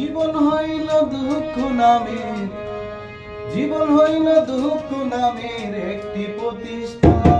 জীবন হইল দুঃখ নামের জীবন হইল দুঃখ নামের একটি প্রতিষ্ঠা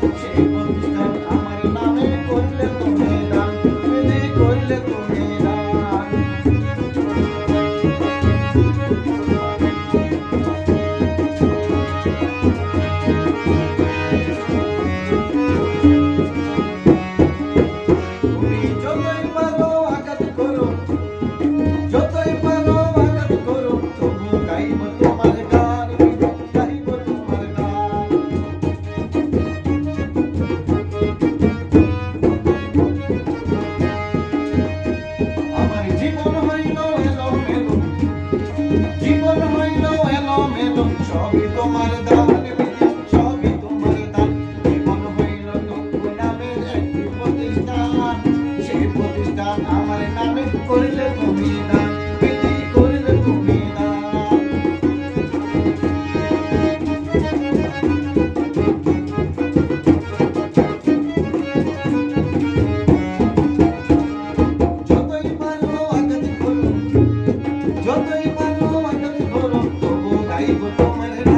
谁？করিলে তুমি না। প্রীতি করিলে তুমি না। যতই পারো আগাতে করো, যতই পারো আগাতে করো, তবু গাইব তোমার